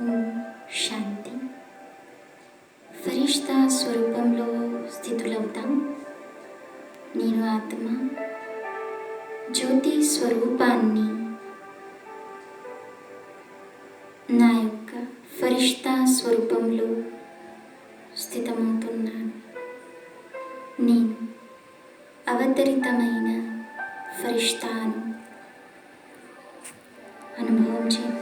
ఓం శాంతి. ఫరిష్తా స్వరూపంలో స్థితులవుతాం. నేను ఆత్మ. జ్యోతి స్వరూపాన్ని. నా యొక్క ఫరిష్తా స్వరూపంలో స్థితమవుతున్నాను. నేను అవతరితమైన ఫరిష్తాను అనుభవం చేద్దాం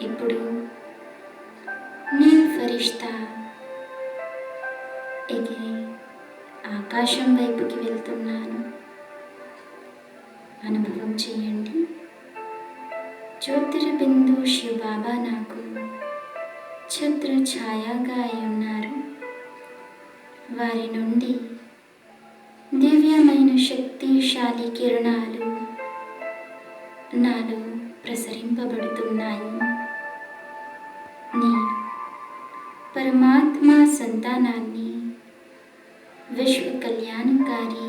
ఇప్పుడు నేను ఫరిష్తా. ఎగిరి ఆకాశం వైపుకి వెళ్తున్నాను. అనుభవం చేయండి. జ్యోతిర్బిందు శివబాబా నాకు ఛత్ర ఛాయాగా అయి ఉన్నారు. వారి నుండి దివ్యమైన శక్తిశాలి కిరణాలు నాలో ప్రసరింపబడుతున్నాయి. పరమాత్మ సంతానాన్ని విశ్వ కళ్యాణకారి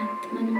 ఆత్మను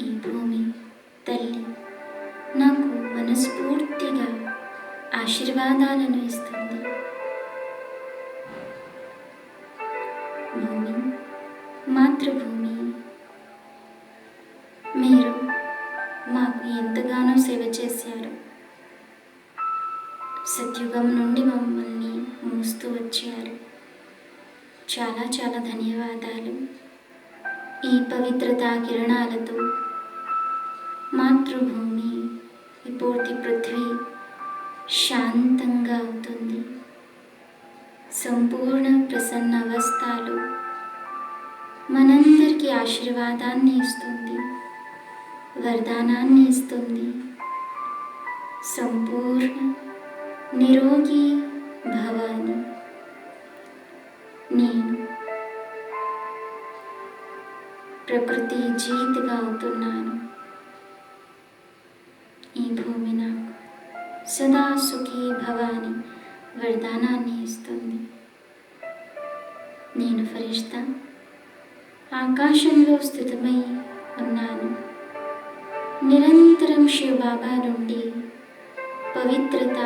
ఈ భూమి తల్లి. నాకు మనస్ఫూర్తిగా ఆశీర్వాదాలను ఇస్తుంది. భూమి మాతృభూమి మీరు మాకు ఎంతగానో సేవ చేశారు. సత్యుగం నుండి మమ్మల్ని మోస్తూ వచ్చారు. చాలా చాలా ధన్యవాదాలు. ఈ పవిత్రతా కిరణాలతో మాతృభూమి. ఈ పూర్తి పృథ్వీ శాంతంగా అవుతుంది. సంపూర్ణ ప్రసన్న అవస్థలు మనందరికీ ఆశీర్వాదాన్ని ఇస్తుంది. వరదానాన్ని ఇస్తుంది. సంపూర్ణ నిరోగి భవాని. నేను ప్రకృతి జీతిగా అవుతున్నాను. సదా సుఖీ భవాని వరదానాన్ని ఇస్తుంది నేను ఫరిష్తా ఆకాశంలో స్థితమై ఉన్నాను. నిరంతరం శివబాబా నుండి పవిత్రత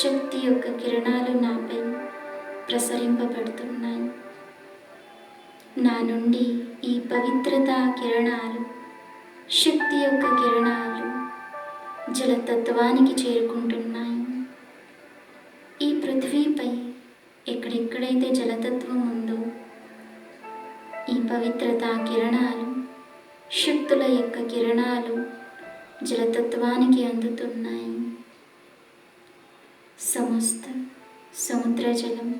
శక్తి యొక్క కిరణాలు నాపై ప్రసరింపబడుతున్నాయి. నా నుండి ఈ పవిత్రత కిరణాలు శక్తి యొక్క కిరణాలు జలతత్వానికి చేరుకుంటున్నాయి. పృథ్వీపై ఎక్కడెక్కడైతే జలతత్వం ఉందో ఈ పవిత్రత కిరణాలు శక్తుల యొక్క కిరణాలు జలతత్వానికి అందుతున్నాయి. సమస్త సముద్ర జలం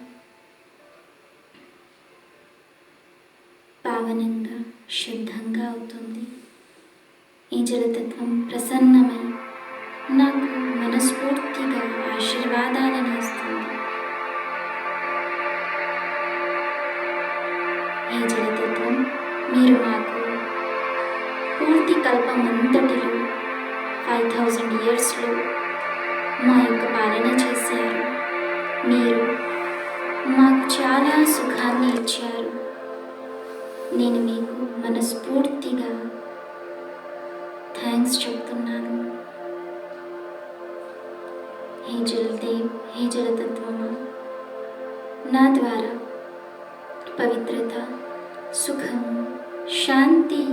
పావనంగా శుద్ధంగా అవుతుంది. ఈ జలతత్వం ప్రసన్నమై నాకు మనస్ఫూర్తిగా ఆశీర్వాదాలను మీరు మాకు పూర్తి కల్పమంతటిలో ఫైవ్ థౌజండ్ ఇయర్స్లో మా యొక్క పాలన చేశారు. మీరు మాకు చాలా సుఖాన్ని ఇచ్చారు. నేను మీకు మనస్ఫూర్తిగా థ్యాంక్స్ చెప్తున్నాను. హే జలదేవ్ హే జలతత్వమా నా ద్వారా పవిత్రత సుఖము శాంతి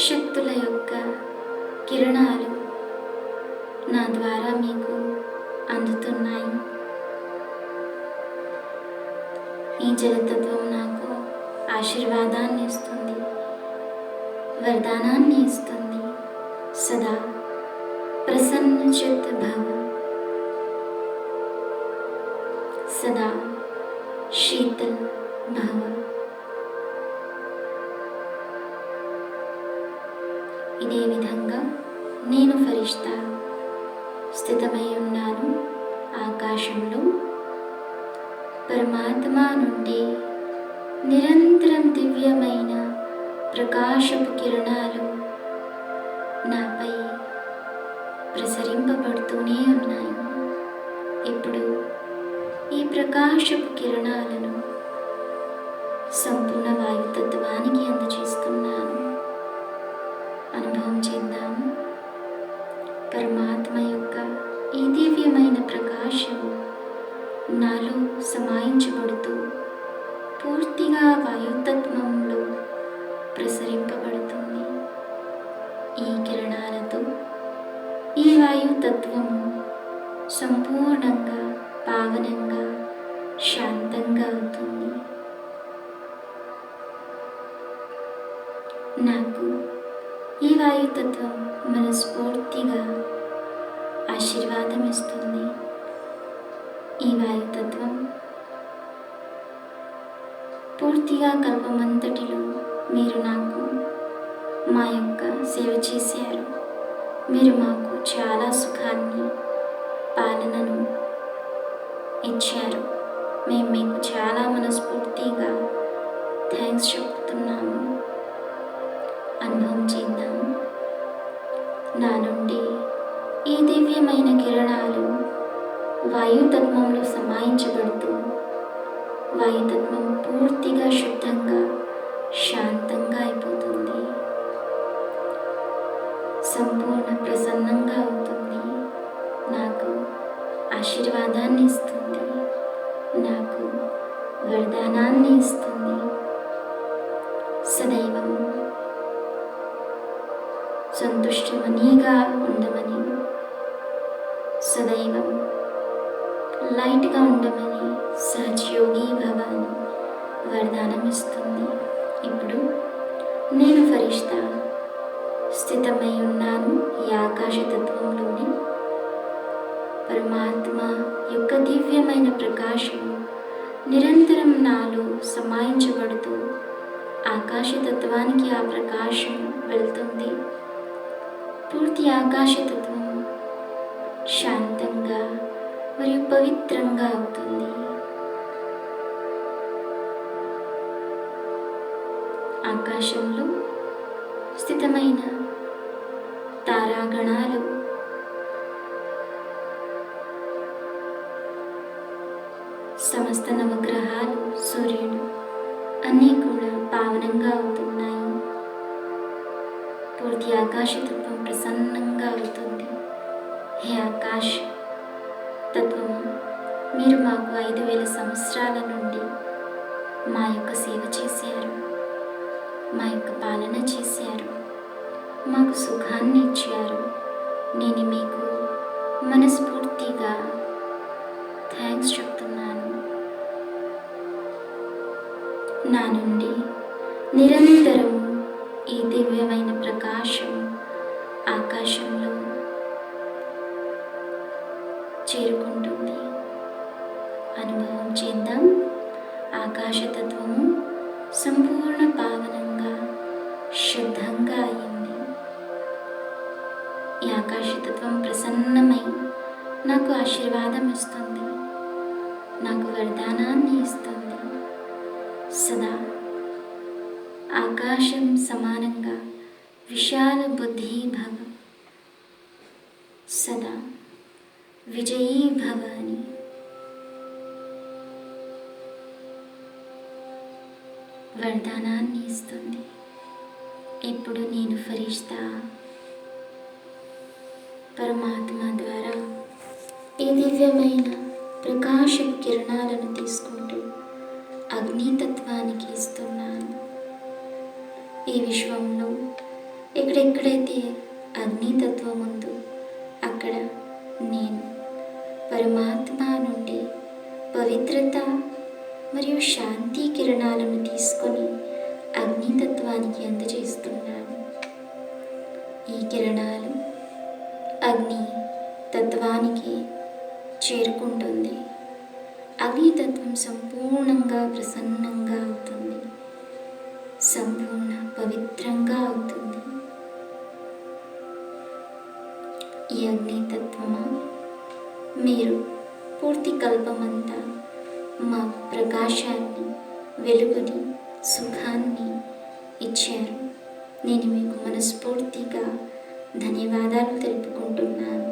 శక్తుల యొక్క కిరణాలు నా ద్వారా మీకు అందుతున్నాయి. ఈ జలతత్వం నాకు ఆశీర్వాదాన్ని ఇస్తుంది వరదానాన్ని ఇస్తుంది. సదా ప్రసన్న చిత్త భవ. సదా శీతల్ భవ. ప్రకాశపు కిరణాలు నాపై ప్రసరింపబడుతూనే ఉన్నాయి. ఇప్పుడు ఈ ప్రకాశపు కిరణాలను సంపూర్ణ వాయుతత్వానికి అందజేస్తున్నాను. అనుభవం చెందాము పరమాత్మ యొక్క ఈ దివ్యమైన ప్రకాశం నాలో సమాయించబడుతూ పూర్తిగా వాయుతత్వంలో ప్రసరింపబడుతుంది. ఈ కిరణాలతో ఈ వాయుతత్వము సంపూర్ణంగా పావనంగా శాంతంగా అవుతుంది. నాకు ఈ వాయుతత్వం మనస్ఫూర్తిగా ఆశీర్వాదం ఇస్తుంది ఈ వాయుతత్వం పూర్తిగా గర్భమంతటిలో మీరు నాకు మా యొక్క సేవ చేశారు. మీరు మాకు చాలా సుఖాన్ని పాలనను ఇచ్చారు. మేము మీకు చాలా మనస్ఫూర్తిగా థ్యాంక్స్ చెప్తున్నాము అనుభవం చేద్దాం. నా నుండి ఈ దివ్యమైన కిరణాలు వాయుతత్వంలో సమాయించబడుతూ వాయుతత్వం పూర్తిగా శుద్ధంగా శాంతంగా అయిపోతుంది. సంపూర్ణ ప్రసన్నంగా అవుతుంది. నాకు ఆశీర్వాదాన్ని ఇస్తుంది. నాకు వరదానాన్ని ఇస్తుంది. సదైవం సంతుష్టమనిగా ఉండమని సదైవం లైట్గా ఉండమని సహజయోగి భవాని వరదానం ఇస్తుంది ఇప్పుడు నేను ఫరిష్తా స్థితమై ఉన్నాను ఈ ఆకాశ తత్వంలోని పరమాత్మ యొక్క దివ్యమైన ప్రకాశం నిరంతరం నాలో సమాయించబడుతూ ఆకాశతత్వానికి ఆ ప్రకాశం వెళ్తుంది. పూర్తి ఆకాశతత్వం శాంతంగా మరియు పవిత్రంగా అవుతుంది. ఆకాశంలో స్థితమైన తారాగణాలు. సమస్త నవగ్రహాలు సూర్యుడు అన్నీ కూడా పావనంగా అవుతున్నాయి. పూర్తి ఆకాశతత్వం ప్రసన్నంగా అవుతుంది. హే ఆకాశ తత్వము మీరు మాకు ఐదు వేల సంవత్సరాల నుండి మా యొక్క సేవ చేశారు. మా యొక్క పాలన చేశారు. మాకు సుఖాన్ని ఇచ్చారు. నేను మీకు మనస్ఫూర్తిగా థ్యాంక్స్ చెప్తున్నాను. నా నుండి నిరంతరం ఈ దివ్యమైన ప్రకాశం ఆకాశంలో చేరుకుంటుంది. అనుభవం చేద్దాం. ఆకాశతత్వము సంపూర్ణ శుద్ధంగా అయింది. ఈ ఆకాశతత్వం ప్రసన్నమై నాకు ఆశీర్వాదం ఇస్తుంది. నాకు వరదానాన్ని ఇస్తుంది. సదా ఆకాశం సమానంగా విశాల బుద్ధి భవ సదా విజయీ భవ అని వరదానాన్ని ఇప్పుడు నేను ఫరిష్తా? పరమాత్మ ద్వారా ఈ దివ్యమైన ప్రకాశం కిరణాలను తీసుకుంటూ అగ్నితత్వానికి ఇస్తున్నాను. ఈ విశ్వంలో ఎక్కడెక్కడైతే అగ్నితత్వం ఉందో అక్కడ నేను పరమాత్మ నుండి పవిత్రత మరియు శాంతి కిరణాలను తీసుకొని అగ్నితత్వానికి అందజేస్తున్నాను. కిరణాలు అగ్ని తత్వానికి చేరుకుంటుంది. అగ్నితత్వం సంపూర్ణంగా ప్రసన్నంగా అవుతుంది. సంపూర్ణ పవిత్రంగా అవుతుంది. ఈ అగ్నితత్వమా మీరు పూర్తి కల్పమంతా మా ప్రకాశాన్ని వెలుగుని సుఖాన్ని ఇచ్చారు. నేను మీకు మనస్ఫూర్తిగా ధన్యవాదాలు తెలుపుకుంటున్నాను.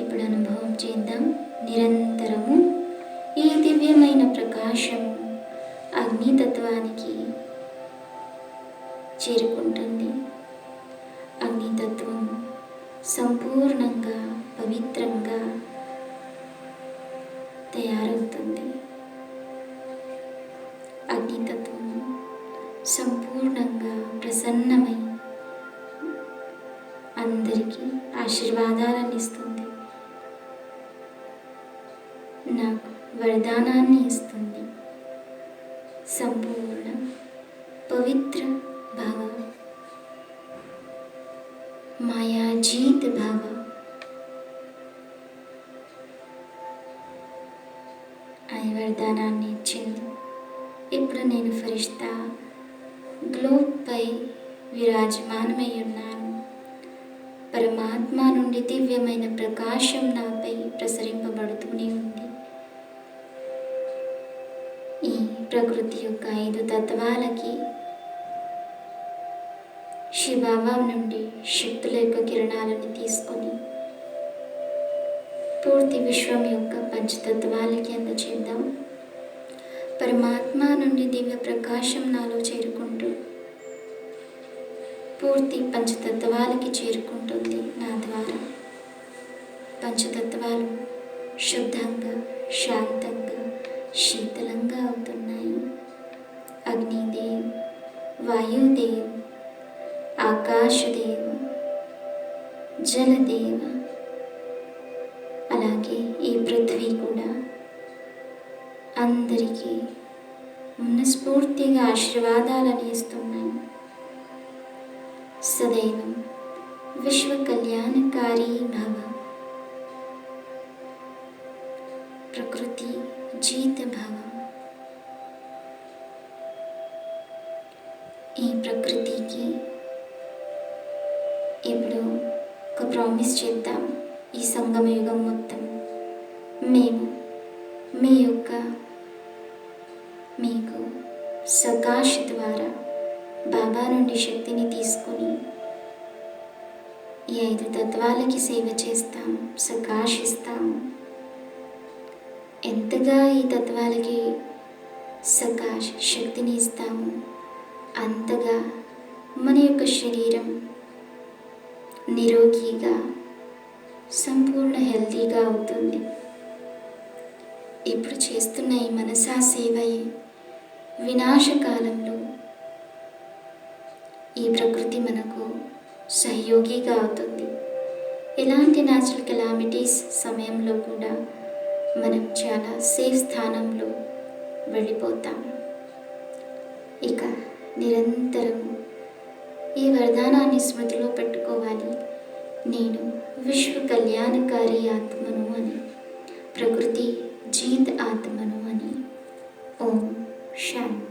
ఇప్పుడు అనుభవం చేద్దాం. నిరంతరము ఈ దివ్యమైన ప్రకాశము అగ్నితత్వానికి చేరుకుంటుంది. అగ్నితత్వం సంపూర్ణంగా పవిత్రంగా తయారవుతుంది. అగ్నితత్వం సంపూర్ణంగా ప్రసన్నమై మాయాజీత్ భావ అని వరదానాన్ని ఇచ్చింది ఇప్పుడు నేను ఫరిష్తా గ్లోబ్పై విరాజమానమై ఉన్నాను పరమాత్మ నుండి దివ్యమైన ప్రకాశం నాపై ప్రసరింపబడుతూనే ఉంది ఈ ప్రకృతి యొక్క ఐదు తత్వాలకి శివావా నుండి శక్తుల యొక్క కిరణాలను తీసుకొని పూర్తి విశ్వం యొక్క పంచతత్వాలకి అందచేద్దాం. పరమాత్మ నుండి దివ్య ప్రకాశం నాలో చేరుకుంటూ పూర్తి పంచతత్వాలకి చేరుకుంటుంది నా ద్వారా. పంచతత్వాలు శుద్ధంగా శాంతంగా శీతలంగా అవుతున్నాయి. అగ్నిదేవ్ వాయుదేవ్ జలదేవ. అలాగే ఈ పృథ్వీ కూడా. అందరికీ మనస్ఫూర్తిగా ఆశీర్వాదాలను ఇస్తున్నాను. సదైవం విశ్వ కళ్యాణకారి భవ. ప్రకృతి జీత భవ. ఈ ప్రకృతి సేవ చేస్తాం సకాశిస్తాం. ఎంతగా ఈ తత్వాలకి సకాశ్ శక్తిని ఇస్తాము అంతగా మన యొక్క శరీరం నిరోగిగా సంపూర్ణ హెల్తీగా అవుతుంది. ఇప్పుడు చేస్తున్న ఈ మనసా సేవయే వినాశకాలంలో ఈ ప్రకృతి మనకు సహయోగిగా అవుతుంది. ఎలాంటి న్యాచురల్ కెలామిటీస్ సమయంలో కూడా మనం చాలా సేఫ్ స్థానంలో వెళ్ళిపోతాం. ఇక నిరంతరం ఈ వరదానాన్ని స్మృతిలో పెట్టుకోవాలి. నేను విశ్వ కళ్యాణకారి ఆత్మను అని ప్రకృతి జీత్ ఆత్మను అని. ఓం శాంతి.